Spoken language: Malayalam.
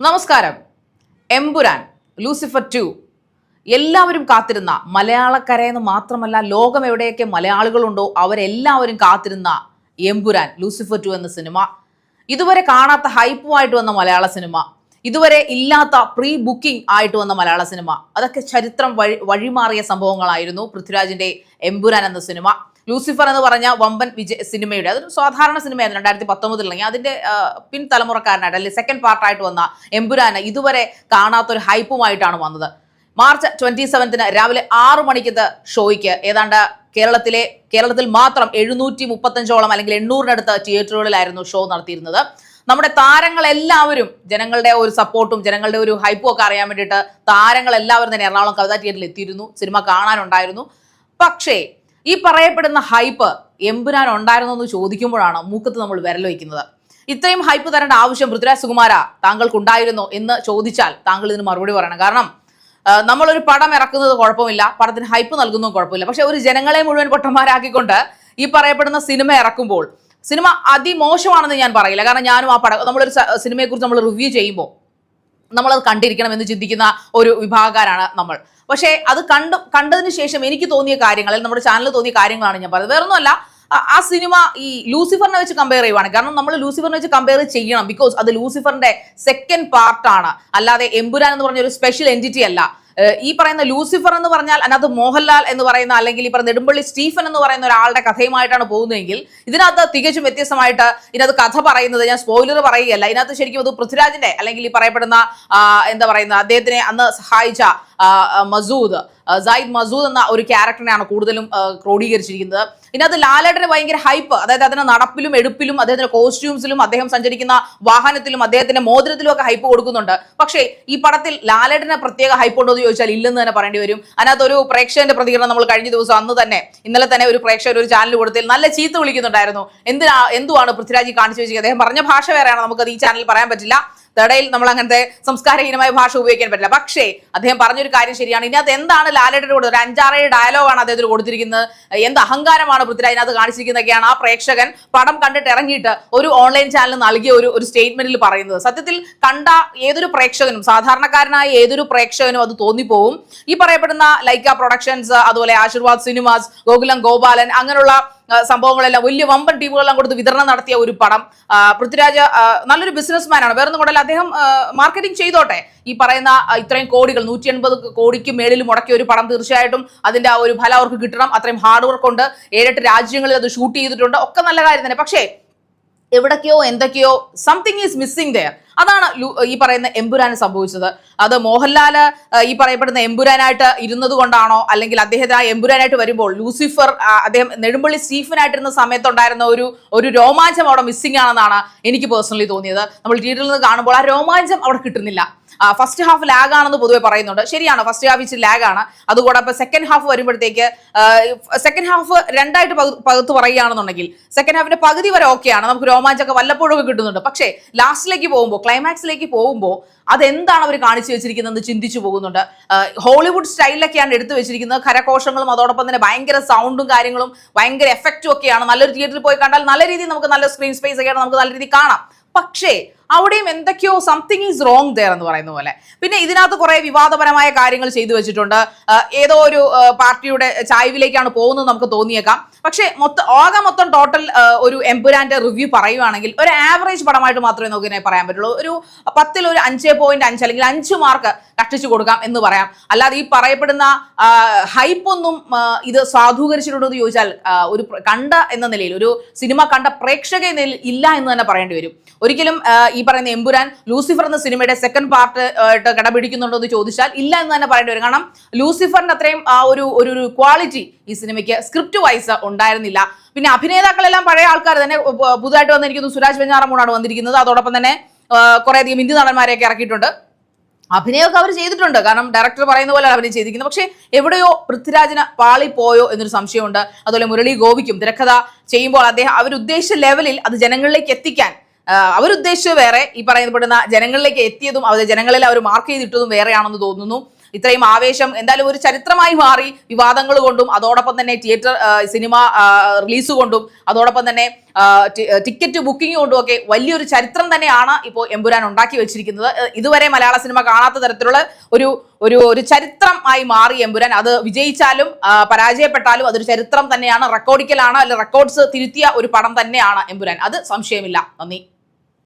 നമസ്കാരം. Empuraan Lucifer two. എല്ലാവരും കാത്തിരുന്ന മലയാളക്കരയെന്ന് മാത്രമല്ല ലോകം എവിടെയൊക്കെ മലയാളികളുണ്ടോ അവരെല്ലാവരും കാത്തിരുന്ന എംപുരാൻ ലൂസിഫർ ടു എന്ന സിനിമ. ഇതുവരെ കാണാത്ത ഹൈപ്പുമായിട്ട് വന്ന മലയാള സിനിമ. ഇതുവരെ ഇല്ലാത്ത പ്രീ ബുക്കിംഗ് ആയിട്ട് വന്ന മലയാള സിനിമ. അതൊക്കെ ചരിത്രം വഴി വഴിമാറിയ സംഭവങ്ങളായിരുന്നു പൃഥ്വിരാജിന്റെ എംപുരാൻ എന്ന സിനിമ. ലൂസിഫർ എന്ന് പറഞ്ഞ വമ്പൻ വിജയ സിനിമയുടെ അതൊരു സാധാരണ സിനിമയായിരുന്നു രണ്ടായിരത്തി പത്തൊമ്പതിലെങ്കിൽ അതിന്റെ പിൻതലമുറക്കാരനായിട്ട് അല്ലെങ്കിൽ സെക്കൻഡ് പാർട്ടായിട്ട് വന്ന എമ്പുരാന് ഇതുവരെ കാണാത്ത ഒരു ഹൈപ്പുമായിട്ടാണ് വന്നത്. മാർച്ച് ട്വന്റി സെവൻത്തിന് രാവിലെ ആറു മണിക്കത്തെ ഷോയ്ക്ക് ഏതാണ്ട് കേരളത്തിലെ കേരളത്തിൽ മാത്രം എഴുന്നൂറ്റി മുപ്പത്തഞ്ചോളം അല്ലെങ്കിൽ എണ്ണൂറിനടുത്ത് തിയേറ്ററുകളിലായിരുന്നു ഷോ നടത്തിയിരുന്നത്. നമ്മുടെ താരങ്ങളെല്ലാവരും ജനങ്ങളുടെ ഒരു സപ്പോർട്ടും ജനങ്ങളുടെ ഒരു ഹൈപ്പും ഒക്കെ അറിയാൻ വേണ്ടിയിട്ട് താരങ്ങളെല്ലാവരും തന്നെ എറണാകുളം കവിതാ തിയേറ്ററിൽ എത്തിയിരുന്നു. സിനിമ കാണാനുണ്ടായിരുന്നു. പക്ഷേ ഈ പറയപ്പെടുന്ന ഹൈപ്പ് എമ്പുരാൻ ഉണ്ടായിരുന്നോ എന്ന് ചോദിക്കുമ്പോഴാണ് മൂക്കത്ത് നമ്മൾ വിരൽ വയ്ക്കുന്നത്. ഇത്രയും ഹൈപ്പ് തരേണ്ട ആവശ്യം പൃഥ്വിരാജ് സുകുമാര താങ്കൾക്കുണ്ടായിരുന്നോ എന്ന് ചോദിച്ചാൽ താങ്കൾ ഇതിന് മറുപടി പറയണം. കാരണം നമ്മളൊരു പടം ഇറക്കുന്നത് കുഴപ്പമില്ല പടത്തിന് ഹൈപ്പ് നൽകുന്നതും കുഴപ്പമില്ല. പക്ഷെ ഒരു ജനങ്ങളെ മുഴുവൻ പൊട്ടന്മാരാക്കിക്കൊണ്ട് ഈ പറയപ്പെടുന്ന സിനിമ ഇറക്കുമ്പോൾ സിനിമ അതിമോശമാണെന്ന് ഞാൻ പറയില്ല. കാരണം ഞാനും ആ പടം നമ്മളൊരു സിനിമയെക്കുറിച്ച് നമ്മൾ റിവ്യൂ ചെയ്യുമ്പോൾ നമ്മളത് കണ്ടിരിക്കണം എന്ന് ചിന്തിക്കുന്ന ഒരു വിഭാഗക്കാരാണ് നമ്മൾ. പക്ഷേ അത് കണ്ടു കണ്ടതിന് ശേഷം എനിക്ക് തോന്നിയ കാര്യങ്ങൾ നമ്മുടെ ചാനലിൽ തോന്നിയ കാര്യങ്ങളാണ് ഞാൻ പറയുന്നത് വേറെ ഒന്നുമല്ല ആ സിനിമ ഈ ലൂസിഫറിനെ വെച്ച് കമ്പയർ ചെയ്യുവാണ്. കാരണം നമ്മൾ ലൂസിഫറിനെ വെച്ച് കമ്പയർ ചെയ്യണം. ബിക്കോസ് അത് ലൂസിഫറിന്റെ സെക്കൻഡ് പാർട്ടാണ് അല്ലാതെ എമ്പുരാൻ എന്ന് പറഞ്ഞ ഒരു സ്പെഷ്യൽ എന്റിറ്റി അല്ല. ഈ പറയുന്ന ലൂസിഫർ എന്ന് പറഞ്ഞാൽ അതിനകത്ത് മോഹൻലാൽ എന്ന് പറയുന്ന അല്ലെങ്കിൽ ഈ പറയുന്ന നെടുമ്പള്ളി സ്റ്റീഫൻ എന്ന് പറയുന്ന ഒരാളുടെ കഥയുമായിട്ടാണ് പോകുന്നതെങ്കിൽ ഇതിനകത്ത് തികച്ചും വ്യത്യസ്തമായിട്ട് ഇതിനകത്ത് കഥ പറയുന്നത് ഞാൻ സ്പോയിലർ പറയുകയല്ല. ഇതിനകത്ത് ശരിക്കും അത് പൃഥ്വിരാജിന്റെ അല്ലെങ്കിൽ ഈ പറയപ്പെടുന്ന എന്താ പറയുന്ന അദ്ദേഹത്തിനെ അന്ന് സഹായിച്ച മസൂദ്. സായിദ് മസൂദ് എന്ന ഒരു ക്യാരക്ടറിനെയാണ് കൂടുതലും ക്രോഡീകരിച്ചിരിക്കുന്നത്. അത് ലാലേട്ടന് ഭയങ്കര ഹൈപ്പ്. അതായത് അതിന്റെ നടപ്പിലും എടുപ്പിലും അദ്ദേഹത്തിന്റെ കോസ്റ്റ്യൂംസിലും അദ്ദേഹം സഞ്ചരിക്കുന്ന വാഹനത്തിലും അദ്ദേഹത്തിന്റെ മോതിരത്തിലും ഒക്കെ ഹൈപ്പ് കൊടുക്കുന്നുണ്ട്. പക്ഷേ ഈ പടത്തിൽ ലാലേട്ടന് പ്രത്യേക ഹൈപ്പ് ഉണ്ടോ എന്ന് ചോദിച്ചാൽ ഇല്ലെന്ന് തന്നെ പറയേണ്ടി വരും. അതിനകത്ത് ഒരു പ്രേക്ഷകന്റെ പ്രതികരണം നമ്മൾ കഴിഞ്ഞ ദിവസം അന്ന് തന്നെ ഇന്നലെ തന്നെ ഒരു പ്രേക്ഷകർ ഒരു ചാനൽ കൊടുത്തിൽ നല്ല ചീത്ത വിളിക്കുന്നുണ്ടായിരുന്നു. എന്തിനാ എന്തുവാണ് പൃഥ്വിരാജി കാണിച്ചു വെച്ചിരിക്കുന്നത്? അദ്ദേഹം പറഞ്ഞ ഭാഷ വേറെയാണ്. നമുക്കത് ഈ ചാനലിൽ പറയാൻ പറ്റില്ല. തടയിൽ നമ്മൾ അങ്ങനത്തെ സംസ്കാരഹീനമായ ഭാഷ ഉപയോഗിക്കാൻ പറ്റില്ല. പക്ഷേ അദ്ദേഹം പറഞ്ഞൊരു കാര്യം ശരിയാണ്. ഇനി അത് എന്താണ് ലാലേട്ടന് കൊടുത്തത് ഒരു അഞ്ചാറേഴ് ഡയലോഗാണ് അദ്ദേഹത്തിന് കൊടുത്തിരിക്കുന്നത്. എന്ത് അഹങ്കാരമാണ് പൃഥ്വിരാജ് അതിനകത്ത് കാണിച്ചിരിക്കുന്നതൊക്കെയാണ് ആ പ്രേക്ഷകൻ പടം കണ്ടിട്ട് ഇറങ്ങിയിട്ട് ഒരു ഓൺലൈൻ ചാനൽ നൽകിയ ഒരു ഒരു സ്റ്റേറ്റ്മെന്റിൽ പറയുന്നത്. സത്യത്തിൽ കണ്ട ഏതൊരു പ്രേക്ഷകനും സാധാരണക്കാരനായ ഏതൊരു പ്രേക്ഷകനും അത് തോന്നിപ്പോവും. ഈ പറയപ്പെടുന്ന ലൈക്ക പ്രൊഡക്ഷൻസ് അതുപോലെ ആശീർവാദ് സിനിമാസ് ഗോകുലം ഗോപാലൻ അങ്ങനെയുള്ള സംഭവങ്ങളെല്ലാം വലിയ വമ്പൻ ടീമുകളെല്ലാം കൊടുത്ത് വിതരണം നടത്തിയ ഒരു പടം. പൃഥ്വിരാജ് നല്ലൊരു ബിസിനസ്മാൻ ആണ് വേറൊന്നും കൊണ്ടല്ല അദ്ദേഹം മാർക്കറ്റിംഗ് ചെയ്തോട്ടെ. ഈ പറയുന്ന ഇത്രയും കോടികൾ നൂറ്റി എൺപത് കോടിക്ക് മേളിൽ മുടക്കിയ ഒരു പടം തീർച്ചയായിട്ടും അതിന്റെ ആ ഒരു ഫലം അവർക്ക് കിട്ടണം. അത്രയും ഹാർഡ് വർക്ക് ഉണ്ട് ഏഴെട്ട് രാജ്യങ്ങളിൽ അത് ഷൂട്ട് ചെയ്തിട്ടുണ്ട്. ഒക്കെ നല്ല കാര്യം തന്നെ. പക്ഷേ എവിടൊക്കെയോ എന്തൊക്കെയോ സംതിങ് ഈസ് മിസ്സിംഗ് ദയർ അതാണ് ഈ പറയുന്ന എമ്പുരാന് സംഭവിച്ചത്. അത് മോഹൻലാൽ ഈ പറയപ്പെടുന്ന എമ്പുരാനായിട്ട് ഇരുന്നത് കൊണ്ടാണോ അല്ലെങ്കിൽ അദ്ദേഹത്തിന് ആ എമ്പുരാനായിട്ട് വരുമ്പോൾ ലൂസിഫർ അദ്ദേഹം നെടുമ്പള്ളി സ്റ്റീഫനായിട്ടിരുന്ന സമയത്തുണ്ടായിരുന്ന ഒരു ഒരു രോമാഞ്ചം അവിടെ മിസ്സിംഗ് ആണെന്നാണ് എനിക്ക് പേഴ്സണലി തോന്നിയത്. നമ്മൾ തിയേറ്ററിൽ നിന്ന് കാണുമ്പോൾ ആ രോമാഞ്ചം അവിടെ കിട്ടുന്നില്ല. ഫസ്റ്റ് ഹാഫ് ലാഗ് ആണെന്ന് പൊതുവെ പറയുന്നുണ്ട്. ശരിയാണ്? ഫസ്റ്റ് ഹാഫ് ഇച്ചിരി ലാഗ് ആണ്. അതുകൂടെ ഇപ്പൊ സെക്കൻഡ് ഹാഫ് വരുമ്പോഴത്തേക്ക് സെക്കൻഡ് ഹാഫ് രണ്ടായിട്ട് പകു- പകുത്ത് പറയുകയാണെന്നുണ്ടെങ്കിൽ സെക്കൻഡ് ഹാഫിന്റെ പകുതി വരെ ഓക്കെയാണ് നമുക്ക് രോമാഞ്ചൊക്കെ വല്ലപ്പോഴും ഒക്കെ കിട്ടുന്നുണ്ട്. പക്ഷേ ലാസ്റ്റിലേക്ക് പോകുമ്പോൾ ക്ലൈമാക്സിലേക്ക് പോകുമ്പോൾ അതെന്താണ് അവർ കാണിച്ചു വെച്ചിരിക്കുന്നതെന്ന് ചിന്തിച്ചു പോകുന്നുണ്ട്. ഹോളിവുഡ് സ്റ്റൈലിലൊക്കെയാണ് എടുത്തു വെച്ചിരിക്കുന്നത്. കരകോശങ്ങളും അതോടൊപ്പം തന്നെ ഭയങ്കര സൗണ്ടും കാര്യങ്ങളും ഭയങ്കര എഫക്റ്റും ഒക്കെയാണ്. നല്ലൊരു തിയേറ്ററിൽ പോയി കണ്ടാൽ നല്ല രീതിയിൽ നമുക്ക് നല്ല സ്ക്രീൻ സ്പേസ് ഒക്കെയാണ് നമുക്ക് നല്ല രീതിയിൽ കാണാം. പക്ഷേ അവിടെയും എന്തൊക്കെയോ സംതിങ് ഈസ് റോങ് ദയർ എന്ന് പറയുന്ന പോലെ. പിന്നെ ഇതിനകത്ത് കുറെ വിവാദപരമായ കാര്യങ്ങൾ ചെയ്തു വെച്ചിട്ടുണ്ട്. ഏതോ ഒരു പാർട്ടിയുടെ ചായ്വിലേക്കാണ് പോകുന്നത് നമുക്ക് തോന്നിയേക്കാം. പക്ഷേ മൊത്തം ആകെ മൊത്തം ടോട്ടൽ ഒരു എംപുരാന്റെ റിവ്യൂ പറയുവാണെങ്കിൽ ഒരു ആവറേജ് പടമായിട്ട് മാത്രമേ നമുക്ക് ഇതിനെ പറയാൻ പറ്റുള്ളൂ. ഒരു പത്തിൽ ഒരു അഞ്ച് പോയിന്റ് അഞ്ച് അല്ലെങ്കിൽ അഞ്ച് മാർക്ക് കഷ്ടിച്ചു കൊടുക്കാം എന്ന് പറയാം. അല്ലാതെ ഈ പറയപ്പെടുന്ന ഹൈപ്പൊന്നും ഇത് സാധൂകരിച്ചിട്ടുണ്ടോ എന്ന് ചോദിച്ചാൽ ഒരു കണ്ട എന്ന നിലയിൽ ഒരു സിനിമ കണ്ട പ്രേക്ഷക നിലയിൽ ഇല്ല എന്ന് തന്നെ പറയേണ്ടി വരും. ഒരിക്കലും ഈ പറയുന്ന എമ്പുരാൻ ലൂസിഫർ എന്ന സിനിമയുടെ സെക്കൻഡ് പാർട്ട് ആയിട്ട് കടപിടിക്കുന്നുണ്ടോ എന്ന് ചോദിച്ചാൽ ഇല്ല എന്ന് തന്നെ പറയേണ്ടി വരും. കാരണം ലൂസിഫറിന്റെ അത്രയും ആ ഒരു ഒരു ക്വാളിറ്റി ഈ സിനിമയ്ക്ക് സ്ക്രിപ്റ്റ് വൈസ് ഉണ്ടായിരുന്നില്ല. പിന്നെ അഭിനേതാക്കളെല്ലാം പഴയ ആൾക്കാർ തന്നെ പുതുതായിട്ട് വന്നിരിക്കുന്നു സുരാജ് വെഞ്ഞാറമൂടാണ് വന്നിരിക്കുന്നത്. അതോടൊപ്പം തന്നെ കുറേയധികം ഹിന്ദി നടന്മാരെയൊക്കെ ഇറക്കിയിട്ടുണ്ട്. അഭിനയമൊക്കെ അവർ ചെയ്തിട്ടുണ്ട്. കാരണം ഡയറക്ടർ പറയുന്ന പോലെ അഭിനയം ചെയ്തിരിക്കുന്നത്. പക്ഷേ എവിടെയോ പൃഥ്വിരാജിന് പാളി പോയോ എന്നൊരു സംശയമുണ്ട്. അതുപോലെ മുരളി ഗോപിക്കും തിരക്കഥ ചെയ്യുമ്പോൾ അദ്ദേഹം അവരുദ്ദേശിച്ച ലെവലിൽ അത് ജനങ്ങളിലേക്ക് എത്തിക്കാൻ അവരുദ്ദേശിച്ചത് വേറെ. ഈ പറയപ്പെടുന്ന ജനങ്ങളിലേക്ക് എത്തിയതും അവർ ജനങ്ങളിൽ അവർ മാർക്ക് ചെയ്തിട്ടതും വേറെയാണെന്ന് തോന്നുന്നു. ഇത്രയും ആവേശം എന്തായാലും ഒരു ചരിത്രമായി മാറി വിവാദങ്ങൾ കൊണ്ടും അതോടൊപ്പം തന്നെ തിയേറ്റർ സിനിമ റിലീസ് കൊണ്ടും അതോടൊപ്പം തന്നെ ടിക്കറ്റ് ബുക്കിംഗ് കൊണ്ടും ഒക്കെ വലിയൊരു ചരിത്രം തന്നെയാണ് ഇപ്പോൾ എമ്പുരാൻ ഉണ്ടാക്കി വെച്ചിരിക്കുന്നത്. ഇതുവരെ മലയാള സിനിമ കാണാത്ത തരത്തിലുള്ള ഒരു ഒരു ഒരു ചരിത്രമായി മാറി എമ്പുരാൻ. അത് വിജയിച്ചാലും പരാജയപ്പെട്ടാലും അതൊരു ചരിത്രം തന്നെയാണ്. റെക്കോർഡിക്കലാണ് അല്ല റെക്കോർഡ്സ് തിരുത്തിയ ഒരു പടം തന്നെയാണ് എമ്പുരാൻ. അത് സംശയമില്ല. നന്ദി.